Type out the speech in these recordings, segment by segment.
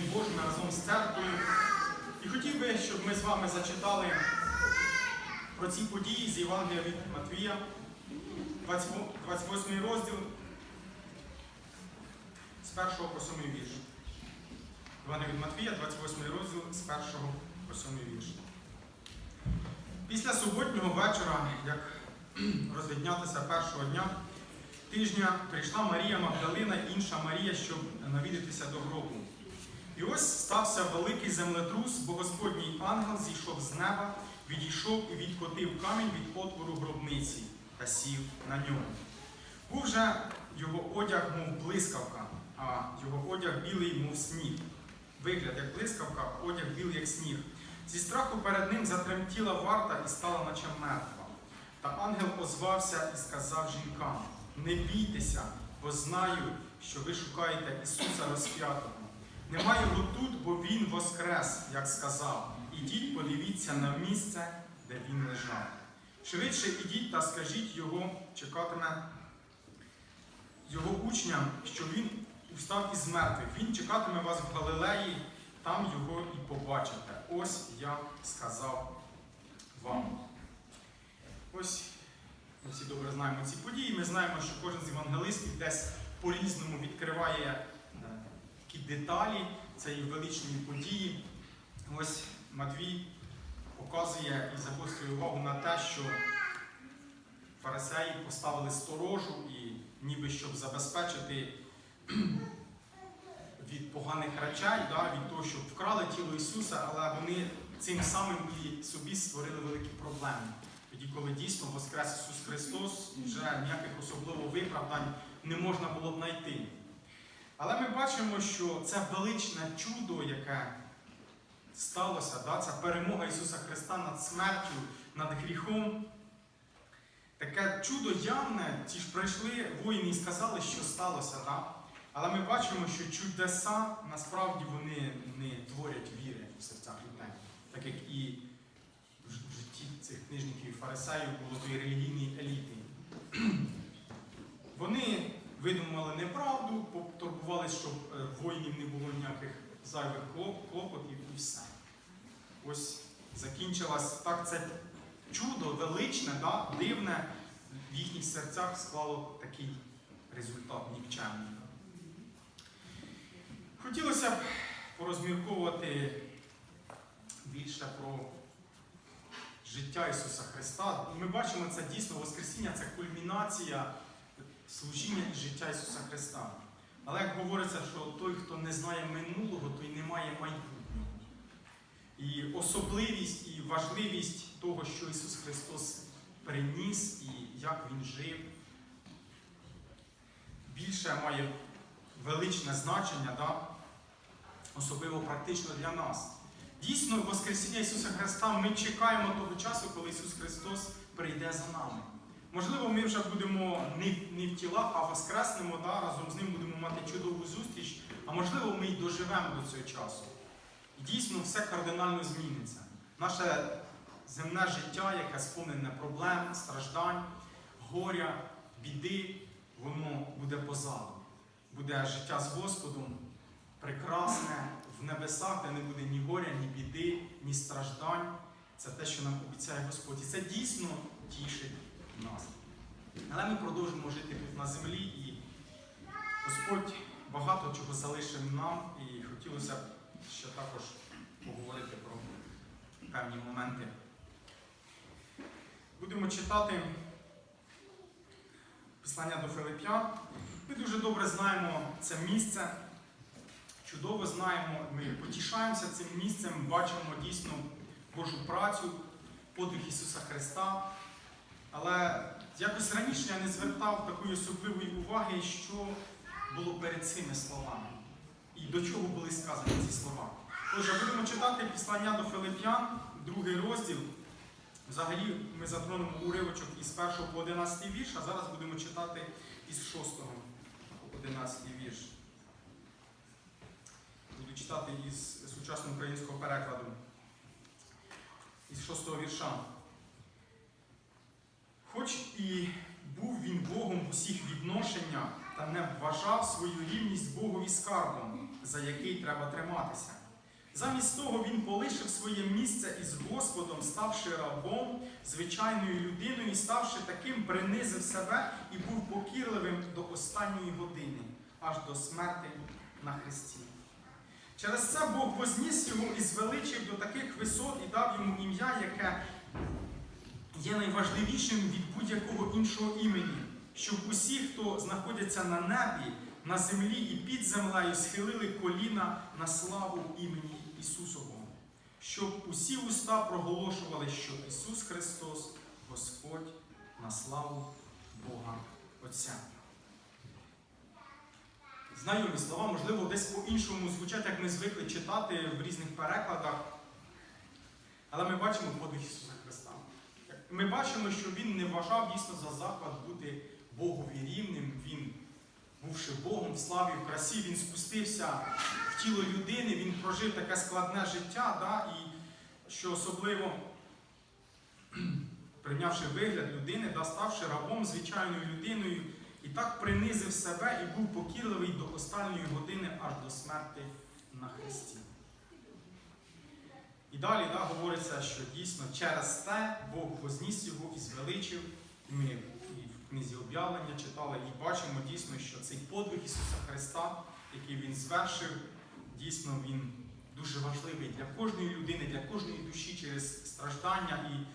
Божими разом з церквою. І хотів би, щоб ми з вами зачитали про ці події з Євангелія від Матвія, 28 розділ з 1 по 7 вірш. Євангелія від Матвія, 28 розділ з 1 по 7 вірш. Після суботнього вечора, як розвіднятися першого дня тижня, прийшла Марія Магдалина і інша Марія, щоб навідатися до гробу. І ось стався великий землетрус, бо Господній ангел зійшов з неба, відійшов і відкотив камінь від отвору гробниці та сів на ньому. Був же його одяг, мов блискавка, а його одяг білий, мов сніг. Вигляд, як блискавка, одяг білий, як сніг. Зі страху перед ним затремтіла варта і стала, наче мертва. Та ангел озвався і сказав жінкам: Не бійтеся, бо знаю, що ви шукаєте Ісуса розп'ятого. Нема його тут, бо Він воскрес, як сказав. Ідіть, подивіться на місце, де він лежав. Швидше ідіть та скажіть його, чекатиме його учням, що він устав із мертвих. Він чекатиме вас в Галилеї, там його і побачите. Ось я сказав вам. Ось ми всі добре знаємо ці події. Ми знаємо, що кожен з евангелистів десь по-різному відкриває такі деталі цієї величної події. Ось Матвій показує і загострює увагу на те, що фарисеї поставили сторожу і ніби щоб забезпечити від поганих речей, да, від того, щоб вкрали тіло Ісуса, але вони цим самим і собі створили великі проблеми. Тоді, коли дійсно Воскрес Ісус Христос, вже ніяких особливо виправдань не можна було б знайти. Але ми бачимо, що це величне чудо, яке сталося, да, ця перемога Ісуса Христа над смертю, над гріхом. Таке чудо явне, ті ж прийшли воїни і сказали, що сталося. Да? Але ми бачимо, що чудеса насправді вони не творять віри в серцях людей, так як і в житті цих книжників і фарисеїв було тої релігійної еліти. Вони видумали неправду, потурбувалися, щоб е, воїнів не було ніяких зайвих клопотів і все. Ось закінчилось так це чудо величне, да, дивне, в їхніх серцях склало такий результат нікчемний. Хотілося б порозмірковувати більше про життя Ісуса Христа. Ми бачимо це дійсно Воскресіння, це кульмінація служіння і життя Ісуса Христа. Але як говориться, що той, хто не знає минулого, той не має майбутнього. І особливість і важливість того, що Ісус Христос приніс і як Він жив, більше має величне значення, да? особливо практично для нас. Дійсно, Воскресіння Ісуса Христа ми чекаємо того часу, коли Ісус Христос прийде за нами. Можливо, ми вже будемо не, не в тілах, а воскреснемо, да? разом з ним будемо мати чудову зустріч, а можливо, ми й доживемо до цього часу. І дійсно все кардинально зміниться. Наше земне життя, яке сповнене проблем, страждань, горя, біди, воно буде позаду. Буде життя з Господом прекрасне в небесах, де не буде ні горя, ні біди, ні страждань. Це те, що нам обіцяє Господь. І це дійсно тішить нас. Але ми продовжимо жити тут на землі, і Господь багато чого залишив нам, і хотілося б ще також поговорити про певні моменти. Будемо читати Післання до Филип'ян. Ми дуже добре знаємо це місце, чудово знаємо, ми потішаємося цим місцем, бачимо дійсно Божу працю, подвиг Ісуса Христа. Але якось раніше я не звертав такої особливої уваги, що було перед цими словами. І до чого були сказані ці слова. Отже, будемо читати післання до Филип'ян, другий розділ. Взагалі ми затронемо уривочок із 1 по 11 вірш, а зараз будемо читати із 6 по 11 вірш. Буду читати із сучасного українського перекладу. Із 6 вірша. Хоч і був він Богом в усіх відношеннях та не вважав свою рівність Богові скарбом, за який треба триматися. Замість того він полишив своє місце із Господом, ставши рабом, звичайною людиною, ставши таким, принизив себе і був покірливим до останньої години, аж до смерти на хресті. Через це Бог возніс його і звеличив до таких висот і дав йому ім'я, яке є найважливішим від будь-якого іншого імені, щоб усі, хто знаходяться на небі, на землі і під землею, схилили коліна на славу імені Ісусового, щоб усі уста проголошували, що Ісус Христос Господь на славу Бога Отця. Знайомі слова, можливо, десь по-іншому звучать, як ми звикли читати в різних перекладах. Але ми бачимо подвиг Ісуса Христа. Ми бачимо, що Він не вважав дійсно за заклад бути Богові рівним. Він, бувши Богом в славі, в красі, він спустився в тіло людини, він прожив таке складне життя, да, і що особливо, прийнявши вигляд людини, да, ставши рабом, звичайною людиною, і так принизив себе і був покірливий до останньої години аж до смерти на Христі. І далі да, говориться, що дійсно через те Бог возніс його і звеличив. І ми і в книзі об'явлення читали і бачимо дійсно, що цей подвиг Ісуса Христа, який Він звершив, дійсно він дуже важливий для кожної людини, для кожної душі через страждання і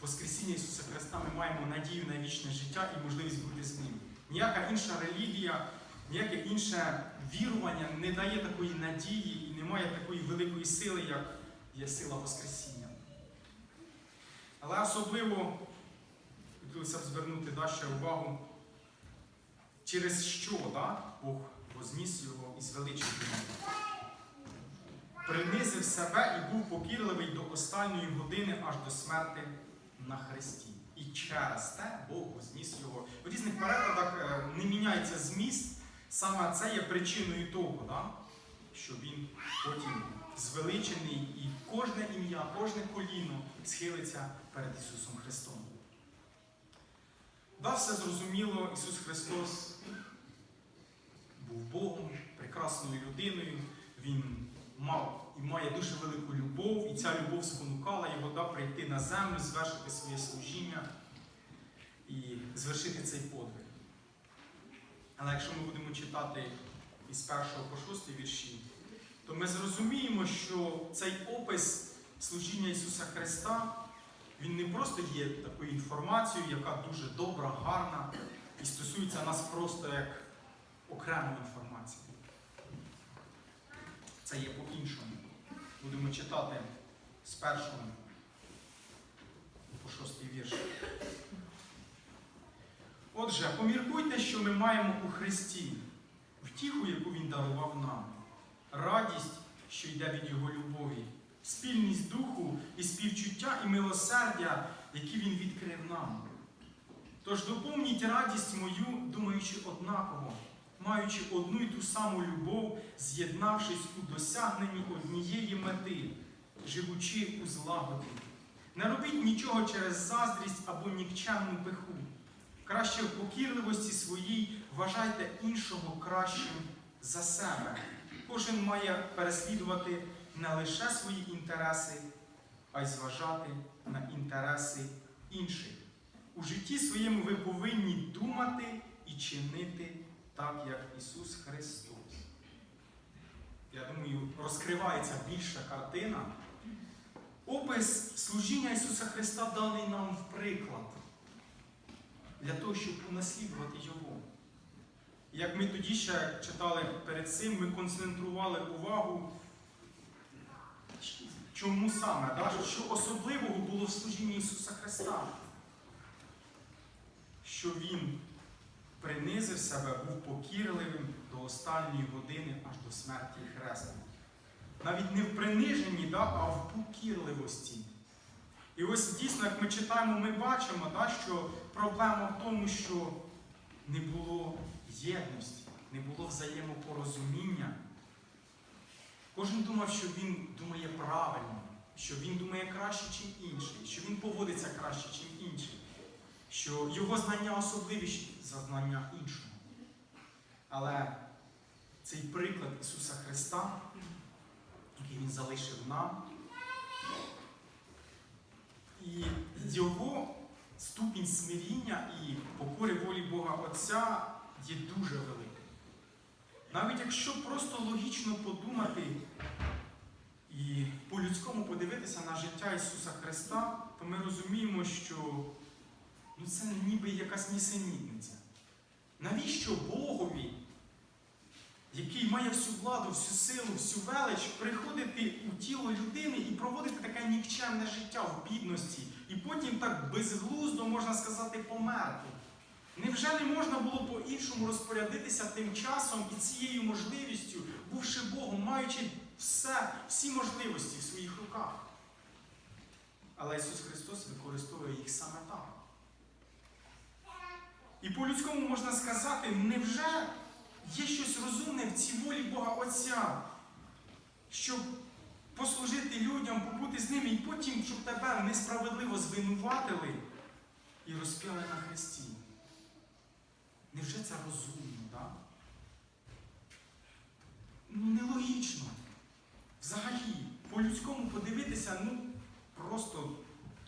Воскресіння Ісуса Христа ми маємо надію на вічне життя і можливість бути з Ним. Ніяка інша релігія, ніяке інше вірування не дає такої надії і не має такої великої сили, як є сила Воскресіння. Але особливо хотілося б звернути да, ще увагу, через що да, Бог возніс його і звеличив його. Принизив себе і був покірливий до останньої години аж до смерти на хресті. І через те Бог возніс його. В різних перекладах е, не міняється зміст, саме це є причиною того, да, що він потім звеличений, і кожне ім'я, кожне коліно схилиться перед Ісусом Христом. Да, все зрозуміло, Ісус Христос був Богом, прекрасною людиною. Він мав і має дуже велику любов, і ця любов спонукала його да, прийти на землю, звершити своє служіння і звершити цей подвиг. Але якщо ми будемо читати із 1 по 6 вірші, то ми зрозуміємо, що цей опис служіння Ісуса Христа, він не просто є такою інформацією, яка дуже добра, гарна і стосується нас просто як окремої інформації. Це є по-іншому. Будемо читати з першого по шостий вірш. Отже, поміркуйте, що ми маємо у Христі, втіху, яку Він дарував нам, що йде від Його любові, спільність духу і співчуття і милосердя, які Він відкрив нам. Тож доповніть радість мою, думаючи однаково, маючи одну й ту саму любов, з'єднавшись у досягненні однієї мети, живучи у злагоді. Не робіть нічого через заздрість або нікчемну пиху. Краще в покірливості своїй вважайте іншого кращим за себе. Кожен має переслідувати не лише свої інтереси, а й зважати на інтереси інших. У житті своєму ви повинні думати і чинити так, як Ісус Христос. Я думаю, розкривається більша картина. Опис служіння Ісуса Христа даний нам в приклад для того, щоб унаслідувати Його. Як ми тоді ще читали перед цим, ми концентрували увагу, чому саме, що особливого було в служінні Ісуса Христа, що Він принизив себе, був покірливим до останньої години аж до смерті хресної. Навіть не в приниженні, а в покірливості. І ось дійсно, як ми читаємо, ми бачимо, що проблема в тому, що не було єдності, не було взаємопорозуміння. Кожен думав, що він думає правильно, що він думає краще, ніж інший, що він поводиться краще, ніж інший, що його знання особливіші за знання іншого. Але цей приклад Ісуса Христа, який Він залишив нам. І його ступінь смиріння і покори волі Бога Отця є дуже великий. Навіть якщо просто логічно подумати і по-людському подивитися на життя Ісуса Христа, то ми розуміємо, що ну, це ніби якась нісенітниця. Навіщо Богові, який має всю владу, всю силу, всю велич, приходити у тіло людини і проводити таке нікчемне життя в бідності, і потім так безглуздо, можна сказати, померти? Невже не можна було по-іншому розпорядитися тим часом і цією можливістю, бувши Богом, маючи все, всі можливості в своїх руках? Але Ісус Христос використовує їх саме так. І по-людському можна сказати, невже є щось розумне в цій волі Бога Отця, щоб послужити людям, побути з ними, і потім, щоб тебе несправедливо звинуватили і розп'яли на хресті? Невже це розумно, так? Ну, нелогічно. Взагалі, по-людському подивитися, ну, просто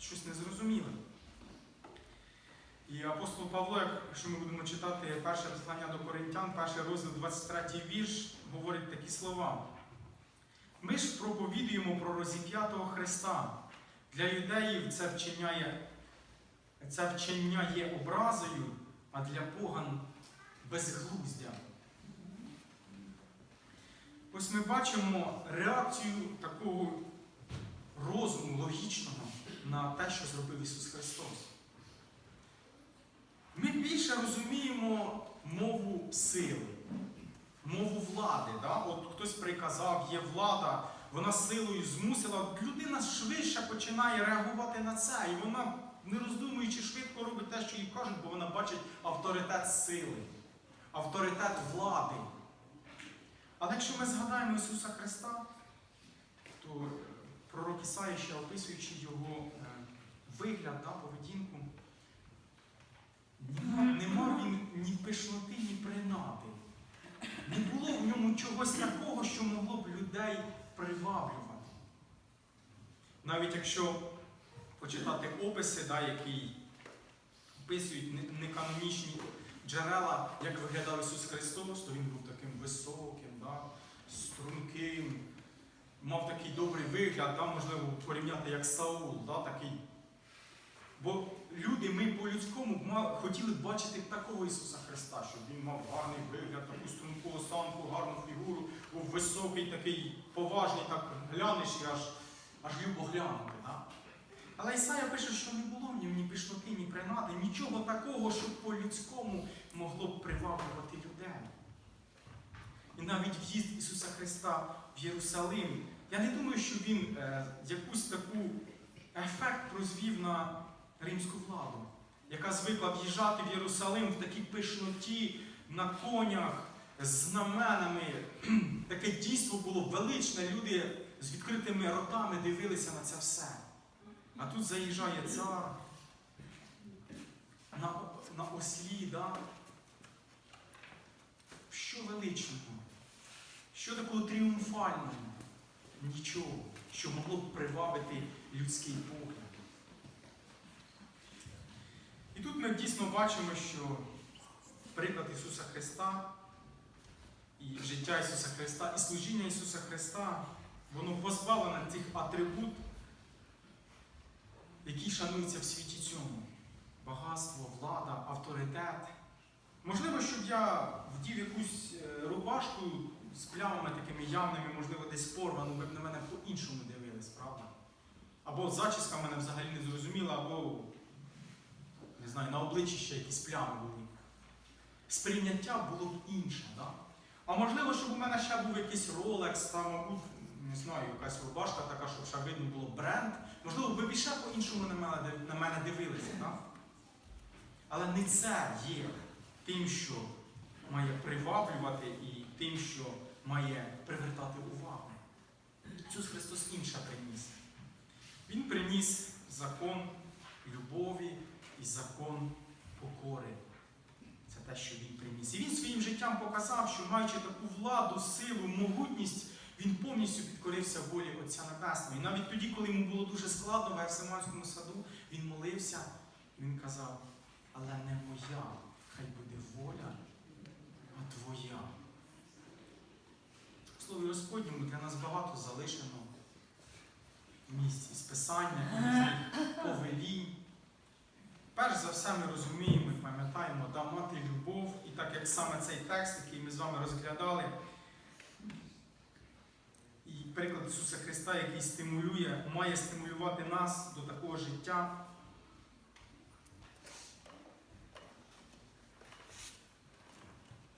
щось незрозуміле. І апостол Павло, якщо ми будемо читати перше послання до Коринтян, перший розділ, 23 вірш, говорить такі слова. Ми ж проповідуємо про розіп'ятого Христа. Для юдеїв це вчення є, це вчення є образою, а для поган безглуздя. Ось ми бачимо реакцію такого розуму логічного на те, що зробив Ісус Христос. Ми більше розуміємо мову сили, мову влади. Да? От хтось приказав, є влада, вона силою змусила. Людина швидше починає реагувати на це, і вона, не роздумуючи, швидко робить те, що їй кажуть, бо вона бачить авторитет сили, авторитет влади. Але якщо ми згадаємо Ісуса Христа, то пророк Ісаїя, ще описуючи його е, вигляд, да, поведінку, Нема, нема він ні пишноти, ні принади. Не було в ньому чогось такого, що могло б людей приваблювати. Навіть якщо почитати описи, да, які описують не- неканонічні джерела, як виглядав Ісус Христос, то Він був таким високим, да, струнким, мав такий добрий вигляд, да, можливо порівняти як Саул, да, такий Бо люди, ми по-людському хотіли б бачити такого Ісуса Христа, щоб Він мав гарний вигляд, таку струнку осанку, гарну фігуру, був високий, такий поважний, так глянеш і аж, аж любо глянути. Але Ісая пише, що не було в ньому ні пишноти, ні принади, нічого такого, що по-людському могло б приваблювати людей. І навіть в'їзд Ісуса Христа в Єрусалим, я не думаю, що Він е, якусь таку ефект прозвів на римську владу, яка звикла в'їжджати в Єрусалим в такій пишноті, на конях, з знаменами. Таке дійство було величне. Люди з відкритими ротами дивилися на це все. А тут заїжджає цар на, на ослі, да? що величного, що такого тріумфального? Нічого, що могло б привабити людський погляд. І тут ми дійсно бачимо, що приклад Ісуса Христа і життя Ісуса Христа, і служіння Ісуса Христа, воно позбавлене цих атрибут, які шануються в світі цьому. Багатство, влада, авторитет. Можливо, щоб я вдів якусь е, рубашку з плямами такими явними, можливо, десь порвану, ви б на мене по-іншому дивились, правда? Або зачіска мене взагалі не зрозуміла, або не знаю, на обличчі ще якісь плями були. Сприйняття було б інше. Да? А можливо, щоб у мене ще був якийсь Rolex, там, мабуть, не знаю, якась рубашка така, щоб ще видно було бренд. Можливо, ви б ще по-іншому на мене, на мене дивилися. Да? Але не це є тим, що має приваблювати і тим, що має привертати увагу. Ісус Христос інше приніс. Він приніс закон любові і закон покори. Це те, що він приніс. І він своїм життям показав, що маючи таку владу, силу, могутність, волі Отця Небесного. І навіть тоді, коли йому було дуже складно в Евсиманському саду, він молився, він казав, але не моя, хай буде воля, а твоя. В Слові Господньому для нас багато залишено місць із писання, повелінь. Перш за все, ми розуміємо і пам'ятаємо, да мати любов, і так як саме цей текст, який ми з вами розглядали, приклад Ісуса Христа, який стимулює, має стимулювати нас до такого життя.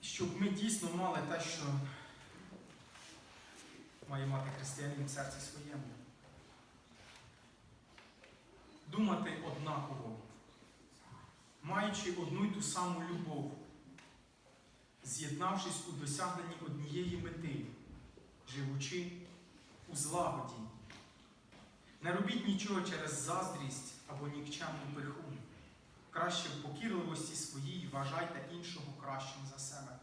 Щоб ми дійсно мали те, що має мати християнин в серці своєму. Думати однаково, маючи одну й ту саму любов, з'єднавшись у досягненні однієї мети, живучи у злагоді. Не робіть нічого через заздрість або нікчемну пиху. Краще в покірливості своїй вважайте іншого кращим за себе.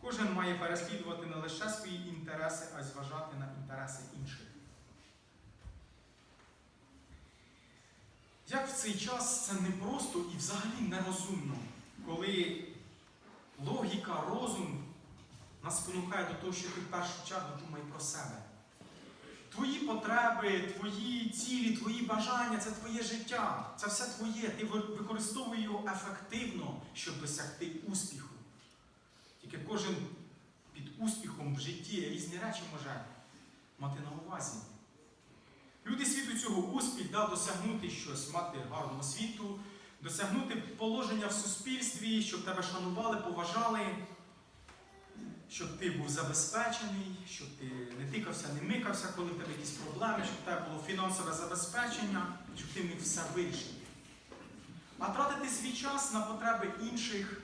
Кожен має переслідувати не лише свої інтереси, а й зважати на інтереси інших. Як в цей час це непросто і взагалі нерозумно, коли логіка, розум нас спонукає до того, що ти в першу чергу думай про себе. Твої потреби, твої цілі, твої бажання це твоє життя, це все твоє. Ти використовуй його ефективно, щоб досягти успіху. Тільки кожен під успіхом в житті різні речі може мати на увазі. Люди світу цього успіх да, досягнути щось, мати гарну освіту, досягнути положення в суспільстві, щоб тебе шанували, поважали, щоб ти був забезпечений, щоб ти не тикався, не микався, коли в тебе якісь проблеми, щоб в тебе було фінансове забезпечення, щоб ти міг все вирішити. А тратити свій час на потреби інших,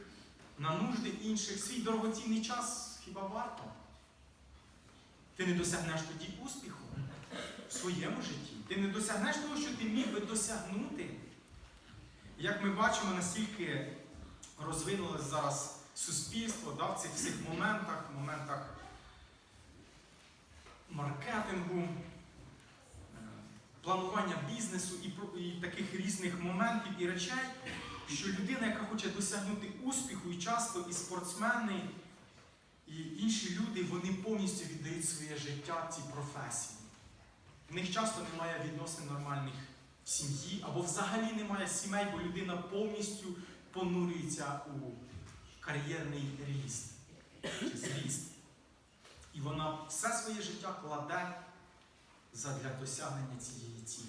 на нужди інших, свій дорогоцінний час хіба варто? Ти не досягнеш тоді успіху в своєму житті. Ти не досягнеш того, що ти міг би досягнути. Як ми бачимо, настільки розвинулося зараз суспільство да, в цих всіх моментах, моментах маркетингу, е, планування бізнесу і, і таких різних моментів і речей, що людина, яка хоче досягнути успіху, і часто і спортсмени, і інші люди, вони повністю віддають своє життя цій професії. В них часто немає відносин нормальних в сім'ї, або взагалі немає сімей, бо людина повністю понурюється у кар'єрний ріст чи зріст. І вона все своє життя кладе задля досягнення цієї цілі.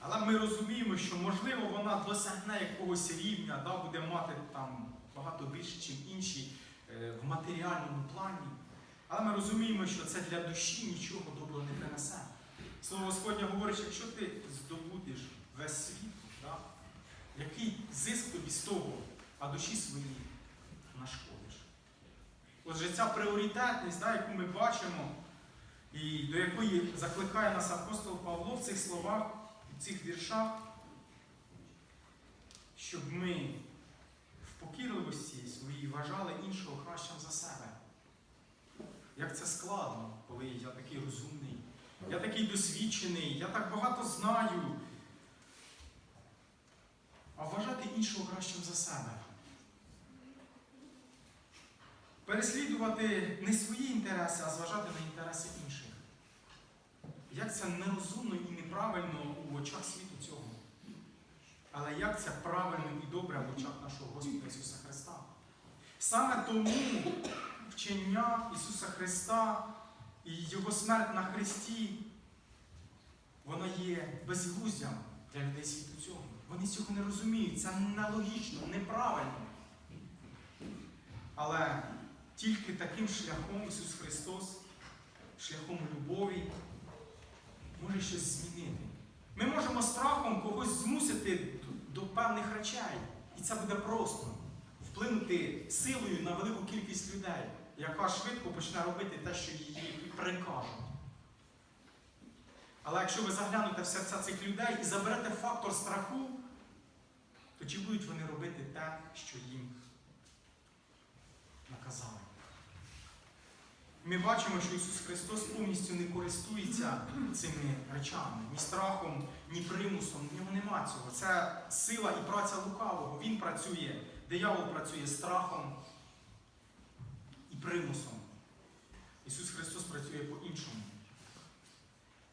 Але ми розуміємо, що можливо вона досягне якогось рівня, да, буде мати там багато більше, ніж інші е, в матеріальному плані. Але ми розуміємо, що це для душі нічого доброго не принесе. Слово Господнє говорить, що якщо ти здобудеш весь світ, да, який зиск тобі з того, а душі своїй нашкодиш. Отже, ця пріоритетність, да, яку ми бачимо, і до якої закликає нас апостол Павло в цих словах, в цих віршах, щоб ми в покірливості своїй вважали іншого кращим за себе. Як це складно, коли я такий розумний, я такий досвідчений, я так багато знаю. А вважати іншого кращим за себе. Переслідувати не свої інтереси, а зважати на інтереси інших. Як це нерозумно і неправильно у очах світу цього. Але як це правильно і добре в очах нашого Господа Ісуса Христа? Саме тому вчення Ісуса Христа і Його смерть на Христі, вона є безглуздям для людей світу цього. Вони цього не розуміють. Це нелогічно, неправильно. Але тільки таким шляхом Ісус Христос, шляхом любові, може щось змінити. Ми можемо страхом когось змусити до певних речей. І це буде просто вплинути силою на велику кількість людей, яка швидко почне робити те, що її прикажуть. Але якщо ви заглянете в серця цих людей і заберете фактор страху, то чи будуть вони робити те, що їм наказали? Ми бачимо, що Ісус Христос повністю не користується цими речами, ні страхом, ні примусом. В нього нема цього. Це сила і праця лукавого. Він працює, диявол працює страхом і примусом. Ісус Христос працює по-іншому.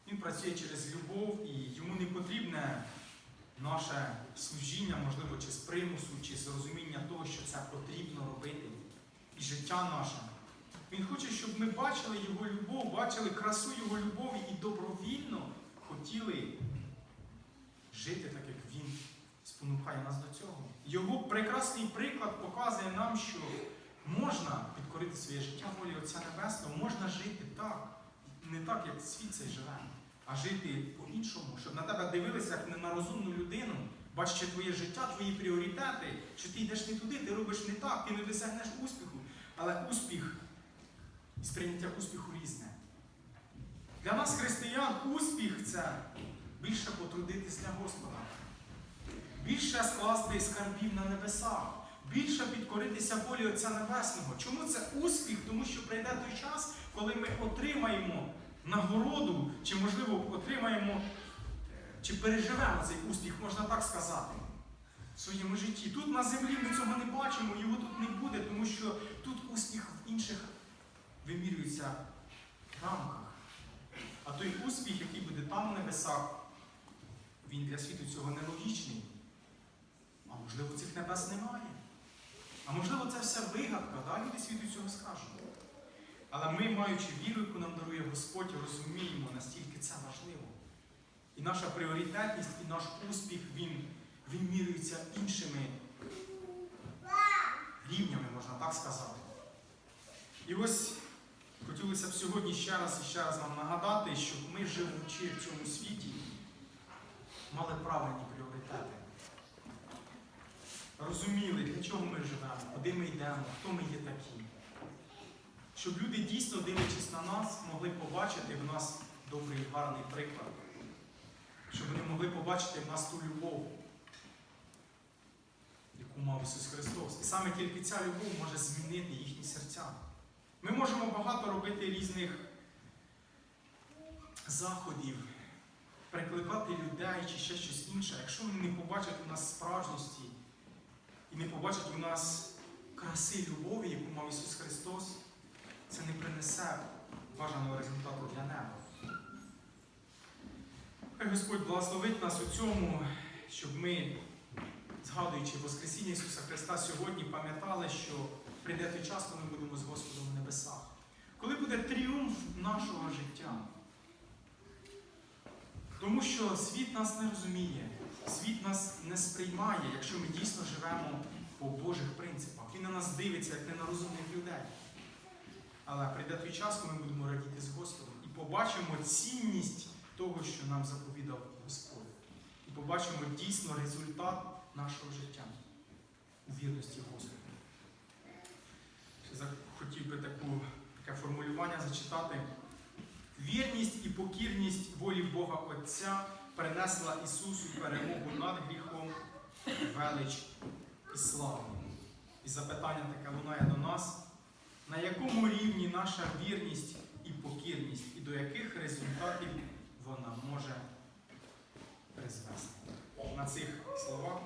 Він працює через любов і йому не потрібне наше служіння, можливо, чи з примусу, чи з розуміння того, що це потрібно робити. І життя наше. Він хоче, щоб ми бачили Його любов, бачили красу Його любові і добровільно хотіли жити так, як Він спонукає нас до цього. Його прекрасний приклад показує нам, що можна підкорити своє життя волі Отця Небесного, можна жити так, не так, як світ цей живе, а жити по-іншому, щоб на тебе дивилися як не на розумну людину, бачачи твоє життя, твої пріоритети, що ти йдеш не туди, ти робиш не так, ти не досягнеш успіху. Але успіх сприйняття успіху різне. Для нас, християн, успіх це більше потрудитись для Господа, більше скласти скарбів на небесах, більше підкоритися волі Отця Небесного. Чому це успіх? Тому що прийде той час, коли ми отримаємо нагороду, чи, можливо, отримаємо, чи переживемо цей успіх, можна так сказати, в своєму житті. Тут на землі ми цього не бачимо, його тут не буде, тому що тут успіх в інших вимірюється в рамках. А той успіх, який буде там на небесах, він для світу цього нелогічний. А можливо, цих небес немає. А можливо, це все вигадка, да? люди світу цього скажуть. Але ми, маючи віру, яку нам дарує Господь, розуміємо, настільки це важливо. І наша пріоритетність, і наш успіх, він вимірюється іншими рівнями, можна так сказати. І ось хотілося б сьогодні ще раз і ще раз нам нагадати, щоб ми, живучи в цьому світі, мали правильні пріоритети. Розуміли, для чого ми живемо, куди ми йдемо, хто ми є такі. Щоб люди дійсно, дивлячись на нас, могли побачити в нас добрий гарний приклад. Щоб вони могли побачити в нас ту любов, яку мав Ісус Христос. І саме тільки ця любов може змінити їхні серця. Ми можемо багато робити різних заходів, прикликати людей чи ще щось інше. Якщо вони не побачать у нас справжності і не побачать у нас краси любові, яку мав Ісус Христос, це не принесе бажаного результату для неба. Хай Господь благословить нас у цьому, щоб ми, згадуючи Воскресіння Ісуса Христа, сьогодні пам'ятали, що прийде той час, коли ми будемо з Господом небесах. Коли буде тріумф нашого життя. Тому що світ нас не розуміє, світ нас не сприймає, якщо ми дійсно живемо по Божих принципах. Він на нас дивиться, як не на розумних людей. Але прийде той час, коли ми будемо радіти з Господом і побачимо цінність того, що нам заповідав Господь. І побачимо дійсно результат нашого життя у вірності Господу. Хотів би таку, таке формулювання зачитати. Вірність і покірність волі Бога Отця принесла Ісусу перемогу над гріхом, велич і славу. І запитання таке лунає до нас, на якому рівні наша вірність і покірність, і до яких результатів вона може призвести. На цих словах